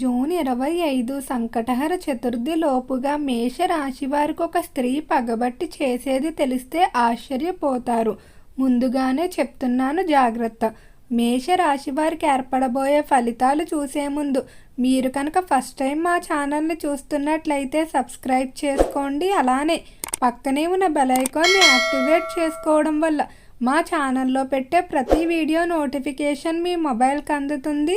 June ఇరవై ఐదు సంకటహర చతుర్థి లోపుగా మేష రాశి వారికి ఒక స్త్రీ పగబట్టి చేసేది తెలిస్తే ఆశ్చర్యపోతారు. ముందుగానే చెప్తున్నాను జాగ్రత్త. మేష రాశి వారికి ఏర్పడబోయే ఫలితాలు చూసే ముందు మీరు కనుక ఫస్ట్ టైం మా ఛానల్ని చూస్తున్నట్లయితే సబ్స్క్రైబ్ చేసుకోండి. అలానే పక్కనే ఉన్న బెల్ ఐకాన్ని యాక్టివేట్ చేసుకోవడం వల్ల మా ఛానల్లో పెట్టే ప్రతి వీడియో నోటిఫికేషన్ మీ మొబైల్కి అందుతుంది.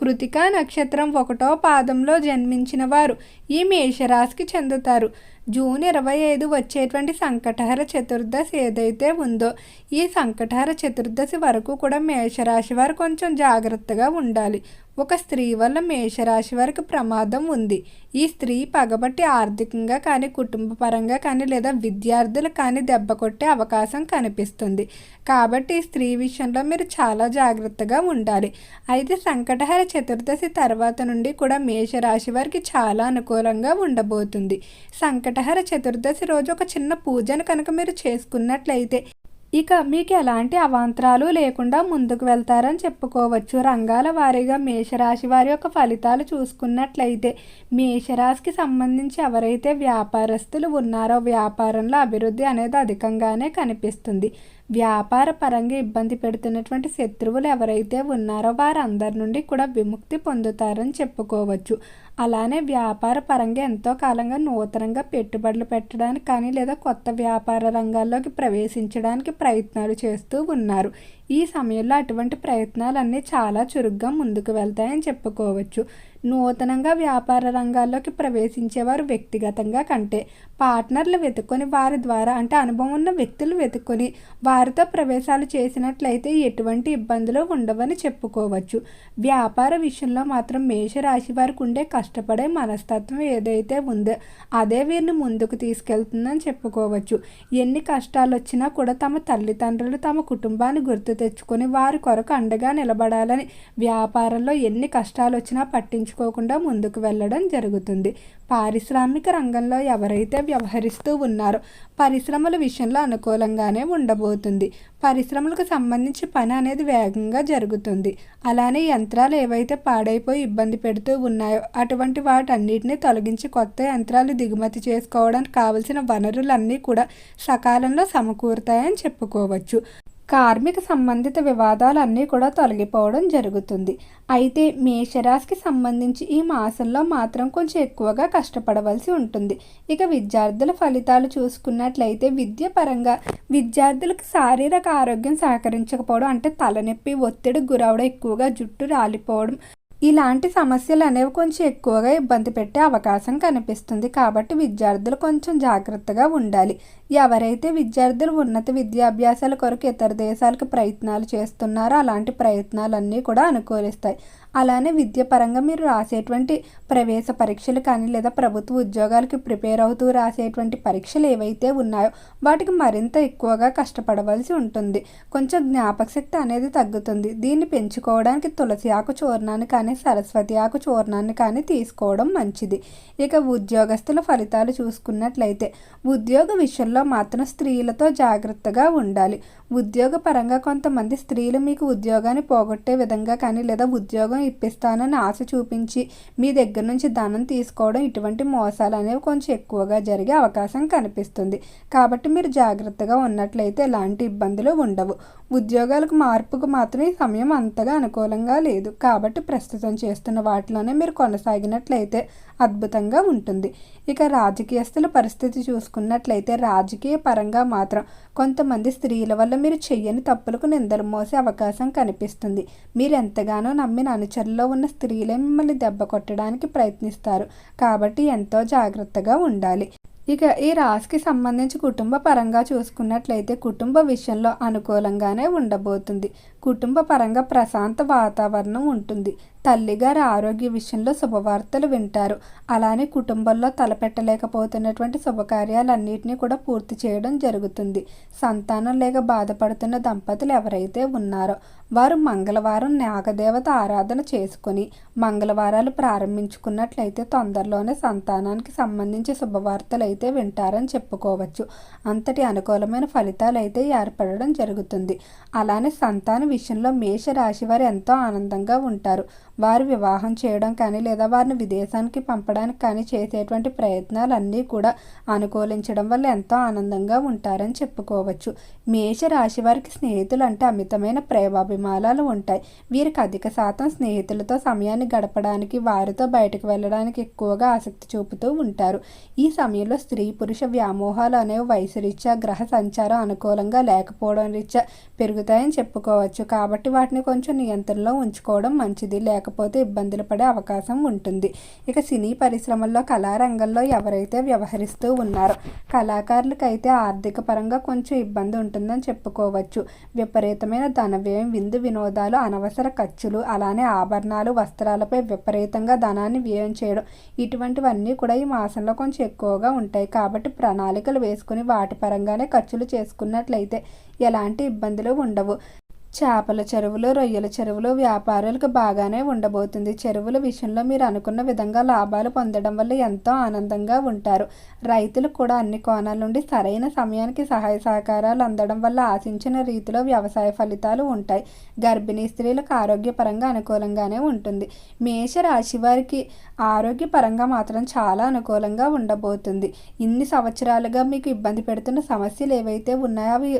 కృతికా నక్షత్రం ఒకటో పాదంలో జన్మించిన వారు ఈ మేషరాశికి చెందుతారు. జూన్ ఇరవై ఐదు వచ్చేటువంటి సంకటహర చతుర్దశి ఏదైతే ఉందో ఈ సంకటహర చతుర్దశి వరకు కూడా మేషరాశి వారు కొంచెం జాగ్రత్తగా ఉండాలి. ఒక స్త్రీ వల్ల మేషరాశి వారికి ప్రమాదం ఉంది. ఈ స్త్రీ పగబట్టి ఆర్థికంగా కానీ కుటుంబ పరంగా కానీ లేదా విద్యార్థులు కానీ దెబ్బ కొట్టే అవకాశం కనిపిస్తుంది. కాబట్టి ఈ స్త్రీ విషయంలో మీరు చాలా జాగ్రత్తగా ఉండాలి. అయితే సంకటహర చతుర్దశి తర్వాత నుండి కూడా మేషరాశి వారికి చాలా అనుకూలంగా ఉండబోతుంది. సంకటహర చతుర్దశి రోజు ఒక చిన్న పూజను కనుక మీరు చేసుకున్నట్లయితే ఇక మీకు ఎలాంటి అవాంతరాలు లేకుండా ముందుకు వెళ్తారని చెప్పుకోవచ్చు. రంగాల వారీగా మేషరాశి వారి యొక్క ఫలితాలు చూసుకున్నట్లయితే మేషరాశికి సంబంధించి ఎవరైతే వ్యాపారస్తులు ఉన్నారో వ్యాపారంలో అభివృద్ధి అనేది అధికంగానే కనిపిస్తుంది. వ్యాపార పరంగా ఇబ్బంది పెడుతున్నటువంటి శత్రువులు ఎవరైతే ఉన్నారో వారందరి నుండి కూడా విముక్తి పొందుతారని చెప్పుకోవచ్చు. అలానే వ్యాపార పరంగా ఎంతో కాలంగా నూతనంగా పెట్టుబడులు పెట్టడానికి కానీ లేదా కొత్త వ్యాపార రంగాల్లోకి ప్రవేశించడానికి ప్రయత్నాలు చేస్తూ ఉన్నారు. ఈ సమయంలో అటువంటి ప్రయత్నాలన్నీ చాలా చురుగ్గా ముందుకు వెళ్తాయని చెప్పుకోవచ్చు. నూతనంగా వ్యాపార రంగాల్లోకి ప్రవేశించేవారు వ్యక్తిగతంగా కంటే పార్ట్నర్లు వెతుక్కొని వారి ద్వారా అంటే అనుభవం ఉన్న వ్యక్తులు వెతుక్కొని వారితో ప్రవేశాలు చేసినట్లయితే ఎటువంటి ఇబ్బందులు ఉండవని చెప్పుకోవచ్చు. వ్యాపార విషయంలో మాత్రం మేషరాశి వారికి ఉండే కష్టపడే మనస్తత్వం ఏదైతే ఉందో అదే వీరిని ముందుకు తీసుకెళ్తుందని చెప్పుకోవచ్చు. ఎన్ని కష్టాలు వచ్చినా కూడా తమ తల్లిదండ్రులు తమ కుటుంబాన్ని గుర్తు తెచ్చుకొని వారి కొరకు అండగా నిలబడాలని వ్యాపారంలో ఎన్ని కష్టాలు వచ్చినా పట్టించుకోకుండా ముందుకు వెళ్ళడం జరుగుతుంది. పారిశ్రామిక రంగంలో ఎవరైతే వ్యవహరిస్తూ ఉన్నారో పరిశ్రమల విషయంలో అనుకూలంగానే ఉండబోతుంది. పరిశ్రమలకు సంబంధించి పని అనేది వేగంగా జరుగుతుంది. అలానే యంత్రాలు ఏవైతే పాడైపోయి ఇబ్బంది పెడుతూ ఉన్నాయో అటువంటి వాటన్నిటిని తొలగించి కొత్త యంత్రాలు దిగుమతి చేసుకోవడానికి కావలసిన వనరులన్నీ కూడా సకాలంలో సమకూరుతాయని చెప్పుకోవచ్చు. కార్మిక సంబంధిత వివాదాలన్నీ కూడా తొలగిపోవడం జరుగుతుంది. అయితే మేషరాశికి సంబంధించి ఈ మాసంలో మాత్రం కొంచెం ఎక్కువగా కష్టపడవలసి ఉంటుంది. ఇక విద్యార్థుల ఫలితాలు చూసుకున్నట్లయితే విద్య పరంగా విద్యార్థులకు శారీరక ఆరోగ్యం సహకరించకపోవడం అంటే తలనొప్పి ఒత్తిడి గురవడం ఎక్కువగా జుట్టు రాలిపోవడం ఇలాంటి సమస్యలు అనేవి కొంచెం ఎక్కువగా ఇబ్బంది పెట్టే అవకాశం కనిపిస్తుంది. కాబట్టి విద్యార్థులు కొంచెం జాగ్రత్తగా ఉండాలి. ఎవరైతే విద్యార్థులు ఉన్నత విద్యాభ్యాసాల కొరకు ఇతర దేశాలకు ప్రయత్నాలు చేస్తున్నారో అలాంటి ప్రయత్నాలన్నీ కూడా అనుకూలిస్తాయి. అలానే విద్య పరంగా మీరు రాసేటువంటి ప్రవేశ పరీక్షలు కానీ లేదా ప్రభుత్వ ఉద్యోగాలకి ప్రిపేర్ అవుతూ రాసేటువంటి పరీక్షలు ఏవైతే ఉన్నాయో వాటికి మరింత ఎక్కువగా కష్టపడవలసి ఉంటుంది. కొంచెం జ్ఞాపక శక్తి అనేది తగ్గుతుంది. దీన్ని పెంచుకోవడానికి తులసి ఆకు చూర్ణాన్ని కానీ సరస్వతి ఆకు చూర్ణాన్ని కానీ తీసుకోవడం మంచిది. ఇక ఉద్యోగస్తుల ఫలితాలు చూసుకున్నట్లయితే ఉద్యోగ విషయంలో మాత్రం స్త్రీలతో జాగ్రత్తగా ఉండాలి. ఉద్యోగపరంగా కొంతమంది స్త్రీలు మీకు ఉద్యోగాన్ని పోగొట్టే విధంగా కానీ లేదా ఉద్యోగం ఇప్పిస్తానని ఆశ చూపించి మీ దగ్గర నుంచి ధనం తీసుకోవడం ఇటువంటి మోసాలు అనేవి కొంచెం ఎక్కువగా జరిగే అవకాశం కనిపిస్తుంది. కాబట్టి మీరు జాగ్రత్తగా ఉన్నట్లయితే ఎలాంటి ఇబ్బందులు ఉండవు. ఉద్యోగాలకు మార్పుకు మాత్రం ఈ సమయం అంతగా అనుకూలంగా లేదు. కాబట్టి ప్రస్తుతం చేస్తున్న వాటిలోనే మీరు కొనసాగినట్లయితే అద్భుతంగా ఉంటుంది. ఇక రాజకీయస్తుల పరిస్థితి చూసుకున్నట్లయితే రాజకీయ పరంగా మాత్రం కొంతమంది స్త్రీల వల్ల మీరు చెయ్యని తప్పులకు నిందలు మోసే అవకాశం కనిపిస్తుంది. మీరు ఎంతగానో నమ్మిన అనుచరుల్లో ఉన్న స్త్రీలే మిమ్మల్ని దెబ్బ కొట్టడానికి ప్రయత్నిస్తారు. కాబట్టి ఎంతో జాగ్రత్తగా ఉండాలి. ఇక ఈ రాశికి సంబంధించి కుటుంబ పరంగా చూసుకున్నట్లయితే కుటుంబ విషయంలో అనుకూలంగానే ఉండబోతుంది. కుటుంబ పరంగా ప్రశాంత వాతావరణం ఉంటుంది. తల్లిగారి ఆరోగ్య విషయంలో శుభవార్తలు వింటారు. అలానే కుటుంబంలో తలపెట్టలేకపోతున్నటువంటి శుభకార్యాలన్నింటినీ కూడా పూర్తి చేయడం జరుగుతుంది. సంతానం లేక బాధపడుతున్న దంపతులు ఎవరైతే ఉన్నారో వారు మంగళవారం నాగదేవత ఆరాధన చేసుకుని మంగళవారాలు ప్రారంభించుకున్నట్లయితే తొందరలోనే సంతానానికి సంబంధించి శుభవార్తలు అయితే వింటారని చెప్పుకోవచ్చు. అంతటి అనుకూలమైన ఫలితాలు అయితే ఏర్పడడం జరుగుతుంది. అలానే సంతాన విషయంలో మేష రాశి వారు ఎంతో ఆనందంగా ఉంటారు. వారు వివాహం చేయడం కానీ లేదా వారిని విదేశానికి పంపడానికి కానీ చేసేటువంటి ప్రయత్నాలు అన్నీ కూడా అనుకూలించడం వల్ల ఎంతో ఆనందంగా ఉంటారని చెప్పుకోవచ్చు. మేష రాశి వారికి స్నేహితులు అంటే అమితమైన ప్రేమాభిమానాలు ఉంటాయి. వీరికి అధిక శాతం స్నేహితులతో సమయాన్ని గడపడానికి వారితో బయటకు వెళ్ళడానికి ఎక్కువగా ఆసక్తి చూపుతూ ఉంటారు. ఈ సమయంలో స్త్రీ పురుష వ్యామోహాలు అనేవి వయసు రీత్యా గ్రహ సంచారం అనుకూలంగా లేకపోవడం రీత్యా పెరుగుతాయని చెప్పుకోవచ్చు. కాబట్టి వాటిని కొంచెం నియంత్రణలో ఉంచుకోవడం మంచిది. లేక లేకపోతే ఇబ్బందులు పడే అవకాశం ఉంటుంది. ఇక సినీ పరిశ్రమల్లో కళారంగంలో ఎవరైతే వ్యవహరిస్తూ ఉన్నారో కళాకారులకైతే ఆర్థిక పరంగా కొంచెం ఇబ్బంది ఉంటుందని చెప్పుకోవచ్చు. విపరీతమైన ధన వ్యయం విందు వినోదాలు అనవసర ఖర్చులు అలానే ఆభరణాలు వస్త్రాలపై విపరీతంగా ధనాన్ని వ్యయం చేయడం ఇటువంటివన్నీ కూడా ఈ మాసంలో కొంచెం ఎక్కువగా ఉంటాయి. కాబట్టి ప్రణాళికలు వేసుకుని వాటి పరంగానే ఖర్చులు చేసుకున్నట్లయితే ఎలాంటి ఇబ్బందులు ఉండవు. చేపల చెరువులు రొయ్యల చెరువులు వ్యాపారులకు బాగానే ఉండబోతుంది. చెరువుల విషయంలో మీరు అనుకున్న విధంగా లాభాలు పొందడం వల్ల ఎంతో ఆనందంగా ఉంటారు. రైతులు కూడా అన్ని కోణాల నుండి సరైన సమయానికి సహాయ సహకారాలు అందడం వల్ల ఆశించిన రీతిలో వ్యవసాయ ఫలితాలు ఉంటాయి. గర్భిణీ స్త్రీలకు ఆరోగ్యపరంగా అనుకూలంగానే ఉంటుంది. మేష రాశి వారికి ఆరోగ్యపరంగా మాత్రం చాలా అనుకూలంగా ఉండబోతుంది. ఇన్ని సంవత్సరాలుగా మీకు ఇబ్బంది పెడుతున్న సమస్యలు ఏవైతే ఉన్నాయో అవి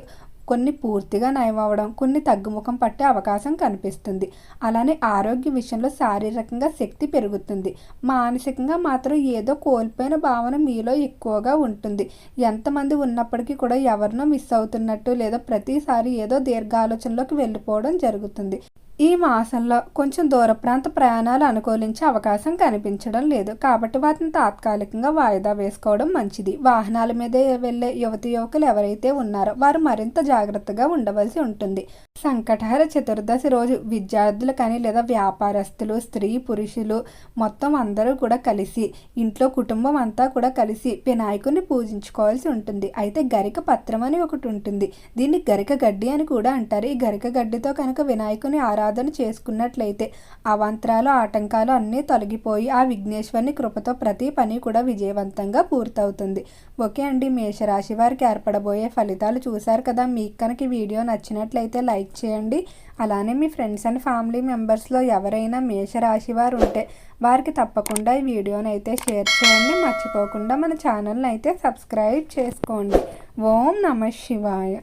కొన్ని పూర్తిగా నయమవడం కొన్ని తగ్గుముఖం పట్టే అవకాశం కనిపిస్తుంది. అలానే ఆరోగ్య విషయంలో శారీరకంగా శక్తి పెరుగుతుంది. మానసికంగా మాత్రం ఏదో కోల్పోయిన భావన మీలో ఎక్కువగా ఉంటుంది. ఎంతమంది ఉన్నప్పటికీ కూడా ఎవరినో మిస్ అవుతున్నట్టు లేదా ప్రతిసారి ఏదో దీర్ఘ ఆలోచనలోకి వెళ్ళిపోవడం జరుగుతుంది. ఈ మాసంలో కొంచెం దూర ప్రాంత ప్రయాణాలు అనుకూలించే అవకాశం కనిపించడం లేదు. కాబట్టి వాటిని తాత్కాలికంగా వాయిదా వేసుకోవడం మంచిది. వాహనాల మీద వెళ్ళే యువతి యువకులు ఎవరైతే ఉన్నారో వారు మరింత జాగ్రత్తగా ఉండవలసి ఉంటుంది. సంకటహర చతుర్దశి రోజు విద్యార్థులు కానీ లేదా వ్యాపారస్తులు స్త్రీ పురుషులు మొత్తం అందరూ కూడా కలిసి ఇంట్లో కుటుంబం అంతా కూడా కలిసి వినాయకుడిని పూజించుకోవాల్సి ఉంటుంది. అయితే గరిక పత్రం అని ఒకటి ఉంటుంది. దీన్ని గరిక గడ్డి అని కూడా అంటారు. ఈ గరిక గడ్డితో కనుక వినాయకుని ఆరాధన చేసుకున్నట్లయితే అవాంతరాలు ఆటంకాలు అన్నీ తొలగిపోయి ఆ విఘ్నేశ్వరుని కృపతో ప్రతి పని కూడా విజయవంతంగా పూర్తవుతుంది. ఓకే అండి. మేషరాశి వారికి ఏర్పడబోయే ఫలితాలు చూశారు కదా. మీకు కనుక వీడియో నచ్చినట్లయితే లైక్ లైక్ చేయండి. అలానే మీ ఫ్రెండ్స్ అండ్ ఫ్యామిలీ మెంబర్స్లో ఎవరైనా మేషరాశి వారు ఉంటే వారికి తప్పకుండా ఈ వీడియోని అయితే షేర్ చేయండి. మర్చిపోకుండా మన ఛానల్ని అయితే సబ్స్క్రైబ్ చేసుకోండి. ఓం నమ శివాయ.